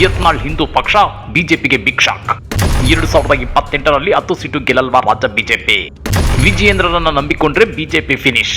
ಯತ್ನಾಳ್ ಹಿಂದೂ ಪಕ್ಷ ಬಿಜೆಪಿಗೆ big shock ಎರಡು ಸಾವಿರದ ಇಪ್ಪತ್ತೆಂಟರಲ್ಲಿ ಹತ್ತು ಸೀಟು ಗೆಲ್ಲಲ್ವಾ ರಾಜ್ಯ ಬಿಜೆಪಿ? ವಿಜಯೇಂದ್ರರನ್ನ ನಂಬಿಕೊಂಡ್ರೆ ಬಿಜೆಪಿ ಫಿನಿಶ್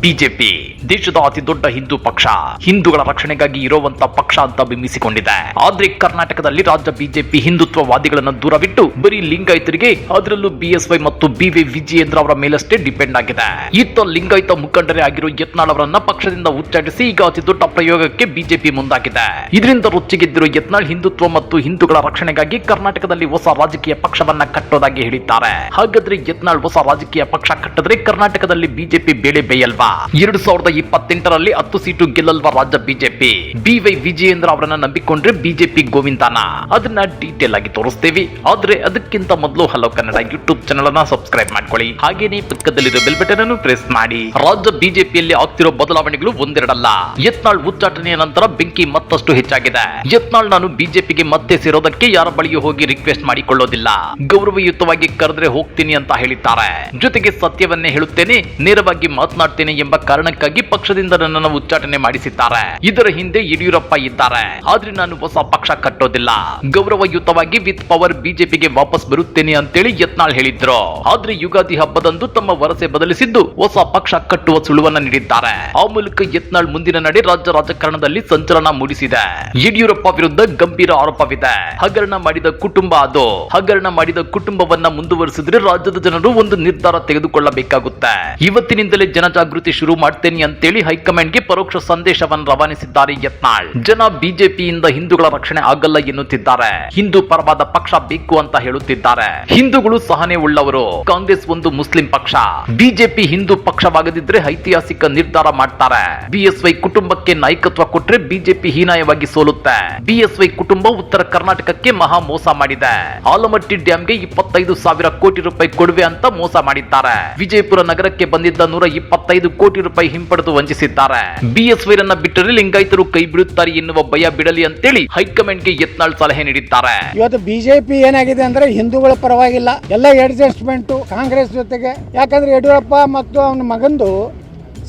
ಬಿಜೆಪಿ. ದೇಶದ ಅತಿ ದೊಡ್ಡ ಹಿಂದೂ ಪಕ್ಷ. ಹಿಂದೂಗಳ ರಕ್ಷಣೆಗಾಗಿ ಇರುವಂತ ಪಕ್ಷ ಅಂತ ಬಿಂಬಿಸಿಕೊಂಡಿದೆ. ಆದ್ರೆ ಕರ್ನಾಟಕದಲ್ಲಿ ರಾಜ್ಯ ಬಿಜೆಪಿ ಹಿಂದುತ್ವವಾದಿಗಳನ್ನ ದೂರವಿಟ್ಟು ಬರೀ ಲಿಂಗಾಯತರಿಗೆ ಅದರಲ್ಲೂ ಬಿಎಸ್ವೈ ಮತ್ತು ಬಿವಿ ವಿಜಯೇಂದ್ರ ಅವರ ಮೇಲಷ್ಟೇ ಡಿಪೆಂಡ್ ಆಗಿದೆ. ಇತ್ತ ಲಿಂಗಾಯತ ಮುಖಂಡರೇ ಆಗಿರೋ ಯತ್ನಾಳ್ ಅವರನ್ನ ಪಕ್ಷದಿಂದ ಉಚ್ಚಾಟಿಸಿ ಈಗ ಅತಿ ದೊಡ್ಡ ಪ್ರಯೋಗಕ್ಕೆ ಬಿಜೆಪಿ ಮುಂದಾಗಿದೆ. ಇದರಿಂದ ರೊಚ್ಚಿಗೆದ್ದಿರೋ ಯತ್ನಾಳ್ ಹಿಂದುತ್ವ ಮತ್ತು ಹಿಂದೂಗಳ ರಕ್ಷಣೆಗಾಗಿ ಕರ್ನಾಟಕದಲ್ಲಿ ಹೊಸ ರಾಜಕೀಯ ಪಕ್ಷವನ್ನ ಕಟ್ಟೋದಾಗಿ ಹೇಳಿದ್ದಾರೆ. ಹಾಗಾದ್ರೆ ಯತ್ನಾಳ್ ಹೊಸ ರಾಜಕೀಯ ಪಕ್ಷ ಕಟ್ಟಿದ್ರೆ ಕರ್ನಾಟಕದಲ್ಲಿ ಬಿಜೆಪಿ ಬೇಳೆ ಬೇಯಲ್ವಾ? ಎರಡು ಸಾವಿರದ ಇಪ್ಪತ್ತೆಂಟರಲ್ಲಿ ಹತ್ತು ಸೀಟು ಗೆಲ್ಲಲ್ವ ರಾಜ್ಯ ಬಿಜೆಪಿ. ಬಿವೈ ವಿಜಯೇಂದ್ರ ಅವರನ್ನ ನಂಬಿಕೊಂಡ್ರೆ ಬಿಜೆಪಿ ಗೋವಿಂದನ. ಅದನ್ನ ಡೀಟೇಲ್ ಆಗಿ ತೋರಿಸ್ತೇವೆ. ಆದ್ರೆ ಅದಕ್ಕಿಂತ ಮೊದಲು ಹಲೋ ಕನ್ನಡ ಯೂಟ್ಯೂಬ್ ಚಾನಲ್ ಅನ್ನ ಸಬ್ಸ್ಕ್ರೈಬ್ ಮಾಡ್ಕೊಳ್ಳಿ. ಹಾಗೇನೆ ಪಕ್ಕದಲ್ಲಿರೋ ಬೆಲ್ ಬಟನ್ ಅನ್ನು ಪ್ರೆಸ್ ಮಾಡಿ. ರಾಜ್ಯ ಬಿಜೆಪಿಯಲ್ಲಿ ಆಗ್ತಿರೋ ಬದಲಾವಣೆಗಳು ಒಂದೆರಡಲ್ಲ. ಯತ್ನಾಳ್ ಉಚ್ಚಾಟನೆಯ ನಂತರ ಬೆಂಕಿ ಮತ್ತಷ್ಟು ಹೆಚ್ಚಾಗಿದೆ. ಯತ್ನಾಳ್ ನಾನು ಬಿಜೆಪಿಗೆ ಮತ್ತೆ ಸೇರೋದಕ್ಕೆ ಯಾರ ಬಳಿಗೆ ಹೋಗಿ ರಿಕ್ವೆಸ್ಟ್ ಮಾಡಿಕೊಳ್ಳೋದಿಲ್ಲ. ಗೌರವಯುತವಾಗಿ ಕರೆದ್ರೆ ಹೋಗ್ತೀನಿ ಅಂತ ಹೇಳಿದ್ದಾರೆ. ಜೊತೆಗೆ ಸತ್ಯವನ್ನೇ ಹೇಳುತ್ತೇನೆ, ನೇರವಾಗಿ ಮಾತನಾಡ್ತೇನೆ ಎಂಬ ಕಾರಣಕ್ಕಾಗಿ ಪಕ್ಷದಿಂದ ನನ್ನನ್ನು ಉಚ್ಚಾಟನೆ ಮಾಡಿಸಿದ್ದಾರೆ. ಇದರ ಹಿಂದೆ ಯಡಿಯೂರಪ್ಪ ಇದ್ದಾರೆ. ಆದ್ರೆ ನಾನು ಹೊಸ ಪಕ್ಷ ಕಟ್ಟೋದಿಲ್ಲ. ಗೌರವಯುತವಾಗಿ ವಿತ್ ಪವರ್ ಬಿಜೆಪಿಗೆ ವಾಪಸ್ ಬರುತ್ತೇನೆ ಅಂತೇಳಿ ಯತ್ನಾಳ್ ಹೇಳಿದ್ರು. ಆದ್ರೆ ಯುಗಾದಿ ಹಬ್ಬದಂದು ತಮ್ಮ ವರಸೆ ಬದಲಿಸಿದ್ದು ಹೊಸ ಪಕ್ಷ ಕಟ್ಟುವ ಸುಳುವನ್ನ ನೀಡಿದ್ದಾರೆ. ಆ ಮೂಲಕ ಯತ್ನಾಳ್ ಮುಂದಿನ ನಡೆ ರಾಜ್ಯ ರಾಜಕಾರಣದಲ್ಲಿ ಸಂಚಲನ ಮೂಡಿಸಿದೆ. ಯಡಿಯೂರಪ್ಪ ವಿರುದ್ಧ ಗಂಭೀರ ಆರೋಪವಿದೆ. ಹಗರಣ ಮಾಡಿದ ಕುಟುಂಬ ಅದು. ಹಗರಣ ಮಾಡಿದ ಕುಟುಂಬವನ್ನ ಮುಂದುವರಿಸಿದ್ರೆ ರಾಜ್ಯದ ಜನರು ಒಂದು ನಿರ್ಧಾರ ತೆಗೆದುಕೊಳ್ಳಬೇಕಾಗುತ್ತೆ. ಇವತ್ತಿನಿಂದಲೇ ಜನಜಾಗೃತಿ ಶುರು ಮಾಡ್ತೇನೆ ಅಂತೇಳಿ ಹೈಕಮಾಂಡ್ಗೆ ಪರೋಕ್ಷ ಸಂದೇಶವನ್ನು ರವಾನಿಸಿದ್ದಾರೆ ಯತ್ನಾಳ್. ಜನ ಬಿಜೆಪಿಯಿಂದ ಹಿಂದೂಗಳ ರಕ್ಷಣೆ ಆಗಲ್ಲ ಎನ್ನುತ್ತಿದ್ದಾರೆ. ಹಿಂದೂ ಪರವಾದ ಪಕ್ಷ ಬೇಕು ಅಂತ ಹೇಳುತ್ತಿದ್ದಾರೆ. ಹಿಂದೂಗಳು ಸಹನೆ ಉಳ್ಳವರು. ಕಾಂಗ್ರೆಸ್ ಒಂದು ಮುಸ್ಲಿಂ ಪಕ್ಷ. ಬಿಜೆಪಿ ಹಿಂದೂ ಪಕ್ಷವಾಗದಿದ್ರೆ ಐತಿಹಾಸಿಕ ನಿರ್ಧಾರ ಮಾಡ್ತಾರೆ. ಬಿಎಸ್ವೈ ಕುಟುಂಬಕ್ಕೆ ನಾಯಕತ್ವ ಕೊಟ್ರೆ ಬಿಜೆಪಿ ಹೀನಾಯವಾಗಿ ಸೋಲುತ್ತೆ. ಬಿಎಸ್ವೈ ಕುಟುಂಬ ಉತ್ತರ ಕರ್ನಾಟಕಕ್ಕೆ ಮಹಾ ಮೋಸ ಮಾಡಿದೆ. ಆಲಮಟ್ಟಿ ಡ್ಯಾಂಗೆ ಇಪ್ಪತ್ತೈದು ಸಾವಿರ ಕೋಟಿ ರೂಪಾಯಿ ಕೊಡುವೆ ಅಂತ ಮೋಸ ಮಾಡಿದ್ದಾರೆ. ವಿಜಯಪುರ ನಗರಕ್ಕೆ ಬಂದಿದ್ದ ನೂರ ಇಪ್ಪತ್ತೈದು ಕೋಟಿ ರೂಪಾಯಿ ಹಿಂಪಡೆದು ವಂಚಿಸಿದ್ದಾರೆ. ಬಿಎಸ್ವೈರನ್ನ ಬಿಟ್ಟರೆ ಲಿಂಗಾಯತರು ಕೈ ಬಿಡುತ್ತಾರೆ ಎನ್ನುವ ಭಯ ಬಿಡಲಿ ಅಂತೇಳಿ ಹೈಕಮಾಂಡ್ಗೆ ಯತ್ನಾಳ್ ಸಲಹೆ ನೀಡಿದ್ದಾರೆ. ಇವತ್ತು ಬಿಜೆಪಿ ಏನಾಗಿದೆ ಅಂದ್ರೆ ಹಿಂದೂಗಳ ಪರವಾಗಿಲ್ಲ. ಎಲ್ಲ ಅಡ್ಜಸ್ಟ್ಮೆಂಟ್ ಕಾಂಗ್ರೆಸ್ ಜೊತೆಗೆ. ಯಾಕಂದ್ರೆ ಯಡಿಯೂರಪ್ಪ ಮತ್ತು ಅವನ ಮಗಂದು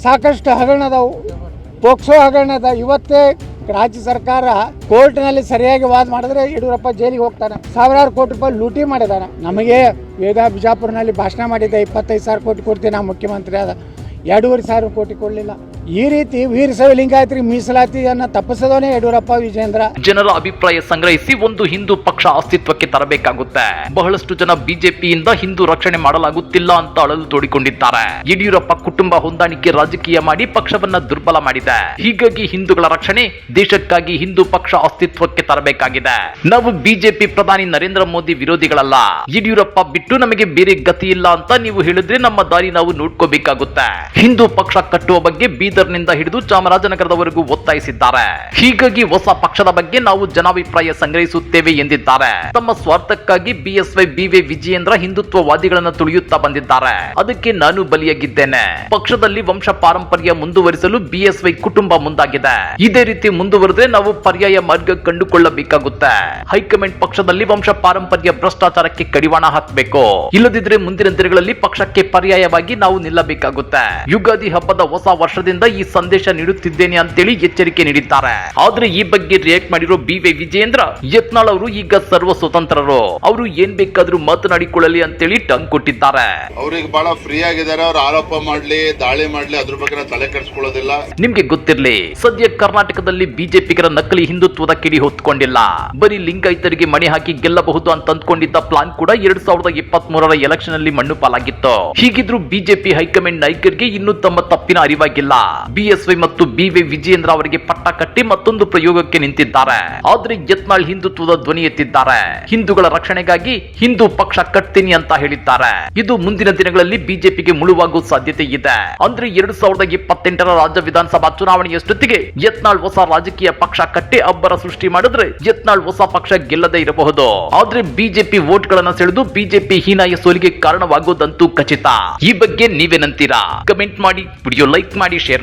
ಸಾಕಷ್ಟು ಹಗರಣ ಅದಾವು ಪೋಕ್ಸೋ ಹಗರಣ ಅದ ಇವತ್ತೇ ರಾಜ್ಯ ಸರ್ಕಾರ ಕೋರ್ಟ್ನಲ್ಲಿ ಸರಿಯಾಗಿ ವಾದ ಮಾಡಿದ್ರೆ ಯಡಿಯೂರಪ್ಪ ಜೈಲಿಗೆ ಹೋಗ್ತಾನೆ. ಸಾವಿರಾರು ಕೋಟಿ ರೂಪಾಯಿ ಲೂಟಿ ಮಾಡಿದಾನೆ. ನಮಗೆ ವೇದ ಬಿಜಾಪುರ್ನಲ್ಲಿ ಭಾಷಣ ಮಾಡಿದ್ದೆ ಇಪ್ಪತ್ತೈದು ಸಾವಿರ ಕೋಟಿ ಕೊಡ್ತೀನಿ ನಾ ಮುಖ್ಯಮಂತ್ರಿ ಆದ ಎರಡೂವರೆ ಸಾವಿರ ಕೋಟಿ ಕೊಡಲಿಲ್ಲ. ಈ ರೀತಿ ವೀರ ಲಿಂಗಾಯತರಿಗೆ ಮೀಸಲಾತಿಯನ್ನ ತಪ್ಪಿಸೋನೇ ಯಡಿಯೂರಪ್ಪ ವಿಜೇಂದ್ರ ಜನರ ಅಭಿಪ್ರಾಯ ಸಂಗ್ರಹಿಸಿ ಒಂದು ಹಿಂದೂ ಪಕ್ಷ ಅಸ್ತಿತ್ವಕ್ಕೆ ತರಬೇಕಾಗುತ್ತೆ. ಬಹಳಷ್ಟು ಜನ ಬಿಜೆಪಿಯಿಂದ ಹಿಂದೂ ರಕ್ಷಣೆ ಮಾಡಲಾಗುತ್ತಿಲ್ಲ ಅಂತ ಅಳಲು ತೋಡಿಕೊಂಡಿದ್ದಾರೆ. ಯಡಿಯೂರಪ್ಪ ಕುಟುಂಬ ಹೊಂದಾಣಿಕೆ ರಾಜಕೀಯ ಮಾಡಿ ಪಕ್ಷವನ್ನ ದುರ್ಬಲ ಮಾಡಿದೆ. ಹೀಗಾಗಿ ಹಿಂದೂಗಳ ರಕ್ಷಣೆ ದೇಶಕ್ಕಾಗಿ ಹಿಂದೂ ಪಕ್ಷ ಅಸ್ತಿತ್ವಕ್ಕೆ ತರಬೇಕಾಗಿದೆ. ನಾವು ಬಿಜೆಪಿ ಪ್ರಧಾನಿ ನರೇಂದ್ರ ಮೋದಿ ವಿರೋಧಿಗಳಲ್ಲ. ಯಡಿಯೂರಪ್ಪ ಬಿಟ್ಟು ನಮಗೆ ಬೇರೆ ಗತಿ ಇಲ್ಲ ಅಂತ ನೀವು ಹೇಳಿದ್ರೆ ನಮ್ಮ ದಾರಿ ನಾವು ನೋಡ್ಕೋಬೇಕಾಗುತ್ತೆ. ಹಿಂದೂ ಪಕ್ಷ ಕಟ್ಟುವ ಬಗ್ಗೆ ಬೀದರ್ನಿಂದ ಹಿಡಿದು ಚಾಮರಾಜನಗರದವರೆಗೂ ಒತ್ತಾಯಿಸಿದ್ದಾರೆ. ಹೀಗಾಗಿ ಹೊಸ ಪಕ್ಷದ ಬಗ್ಗೆ ನಾವು ಜನಾಭಿಪ್ರಾಯ ಸಂಗ್ರಹಿಸುತ್ತೇವೆ ಎಂದಿದ್ದಾರೆ. ತಮ್ಮ ಸ್ವಾರ್ಥಕ್ಕಾಗಿ ಬಿಎಸ್ವೈ, ಬಿವಿ ವಿಜಯೇಂದ್ರ ಹಿಂದುತ್ವವಾದಿಗಳನ್ನು ತುಳಿಯುತ್ತಾ ಬಂದಿದ್ದಾರೆ. ಅದಕ್ಕೆ ನಾನು ಬಲಿಯಾಗಿದ್ದೇನೆ. ಪಕ್ಷದಲ್ಲಿ ವಂಶ ಪಾರಂಪರ್ಯ ಮುಂದುವರಿಸಲು ಬಿಎಸ್ವೈ ಕುಟುಂಬ ಮುಂದಾಗಿದೆ. ಇದೇ ರೀತಿ ಮುಂದುವರೆದ್ರೆ ನಾವು ಪರ್ಯಾಯ ಮಾರ್ಗ ಕಂಡುಕೊಳ್ಳಬೇಕಾಗುತ್ತೆ. ಹೈಕಮಾಂಡ್ ಪಕ್ಷದಲ್ಲಿ ವಂಶ ಪಾರಂಪರ್ಯ ಭ್ರಷ್ಟಾಚಾರಕ್ಕೆ ಕಡಿವಾಣ ಹಾಕಬೇಕು. ಇಲ್ಲದಿದ್ರೆ ಮುಂದಿನ ದಿನಗಳಲ್ಲಿ ಪಕ್ಷಕ್ಕೆ ಪರ್ಯಾಯವಾಗಿ ನಾವು ನಿಲ್ಲಬೇಕಾಗುತ್ತೆ. ಯುಗಾದಿ ಹಬ್ಬದ ಹೊಸ ವರ್ಷದಿಂದ ಈ ಸಂದೇಶ ನೀಡುತ್ತಿದ್ದೇನೆ ಅಂತೇಳಿ ಎಚ್ಚರಿಕೆ ನೀಡಿದ್ದಾರೆ. ಆದ್ರೆ ಈ ಬಗ್ಗೆ ರಿಯಾಕ್ಟ್ ಮಾಡಿರೋ ಬಿ ವೈ ವಿಜಯೇಂದ್ರ ಯತ್ನಾಳ್ ಅವರು ಈಗ ಸರ್ವ ಸ್ವತಂತ್ರರು ಅವರು ಏನ್ ಬೇಕಾದ್ರೂ ಮಾತನಾಡಿಕೊಳ್ಳಲಿ ಅಂತೇಳಿ ಟಂಗ್ ಕೊಟ್ಟಿದ್ದಾರೆ. ಅವ್ರಿಗೆ ಬಹಳ ಫ್ರೀ ಆಗಿದ್ದಾರೆ ಅವ್ರ ಆರೋಪ ಮಾಡ್ಲಿ ದಾಳಿ ಮಾಡ್ಲಿ ಅದ್ರ ಬಗ್ಗೆ ತಲೆ ಕೆಡಿಸ್ಕೊಳ್ಳೋದಿಲ್ಲ. ನಿಮ್ಗೆ ಗೊತ್ತಿರ್ಲಿ ಸದ್ಯ ಕರ್ನಾಟಕದಲ್ಲಿ ಬಿಜೆಪಿಗರ ನಕಲಿ ಹಿಂದುತ್ವದ ಕಿಡಿ ಹೊತ್ಕೊಂಡಿಲ್ಲ. ಬರೀ ಲಿಂಗಾಯತರಿಗೆ ಮಣಿ ಹಾಕಿ ಗೆಲ್ಲಬಹುದು ಅಂತ ಅಂದ್ಕೊಂಡಿದ್ದ ಪ್ಲಾನ್ ಕೂಡ ಎರಡ್ ಸಾವಿರದ ಇಪ್ಪತ್ತ್ ಮೂರರ ಎಲೆಕ್ಷನ್ ಅಲ್ಲಿ ಮಣ್ಣು ಪಾಲಾಗಿತ್ತು. ಹೀಗಿದ್ರು ಬಿಜೆಪಿ ಹೈಕಮಾಂಡ್ ನಾಯಕರಿಗೆ ಇನ್ನೂ ತಮ್ಮ ತಪ್ಪಿನ ಅರಿವಾಗಿಲ್ಲ. ಬಿಎಸ್ವೈ ಮತ್ತು ಬಿವೈ ವಿಜಯೇಂದ್ರ ಅವರಿಗೆ ಪಟ್ಟ ಕಟ್ಟಿ ಮತ್ತೊಂದು ಪ್ರಯೋಗಕ್ಕೆ ನಿಂತಿದ್ದಾರೆ. ಆದ್ರೆ ಯತ್ನಾಳ್ ಹಿಂದುತ್ವದ ಧ್ವನಿ ಎತ್ತಿದ್ದಾರೆ. ಹಿಂದೂಗಳ ರಕ್ಷಣೆಗಾಗಿ ಹಿಂದೂ ಪಕ್ಷ ಕಟ್ತೀನಿ ಅಂತ ಹೇಳಿದ್ದಾರೆ. ಇದು ಮುಂದಿನ ದಿನಗಳಲ್ಲಿ ಬಿಜೆಪಿಗೆ ಮುಳುವಾಗುವ ಸಾಧ್ಯತೆ ಇದೆ. ಅಂದ್ರೆ ಎರಡ್ ಸಾವಿರದ ಇಪ್ಪತ್ತೆಂಟರ ರಾಜ್ಯ ವಿಧಾನಸಭಾ ಚುನಾವಣೆಯಷ್ಟೊತ್ತಿಗೆ ಯತ್ನಾಳ್ ಹೊಸ ರಾಜಕೀಯ ಪಕ್ಷ ಕಟ್ಟಿ ಅಬ್ಬರ ಸೃಷ್ಟಿ ಮಾಡಿದ್ರೆ ಯತ್ನಾಳ್ ಹೊಸ ಪಕ್ಷ ಗೆಲ್ಲದೆ ಇರಬಹುದು. ಆದ್ರೆ ಬಿಜೆಪಿ ವೋಟ್ ಗಳನ್ನ ಸೆಳೆದು ಬಿಜೆಪಿ ಹೀನಾಯ ಸೋಲಿಗೆ ಕಾರಣವಾಗುವುದಂತೂ ಖಚಿತ. ಈ ಬಗ್ಗೆ ನೀವೇನಂತೀರಾ ಕಮೆಂಟ್ ಮಾಡಿ, ವಿಡಿಯೋ ಲೈಕ್ ಮಾಡಿ, ಶೇರ್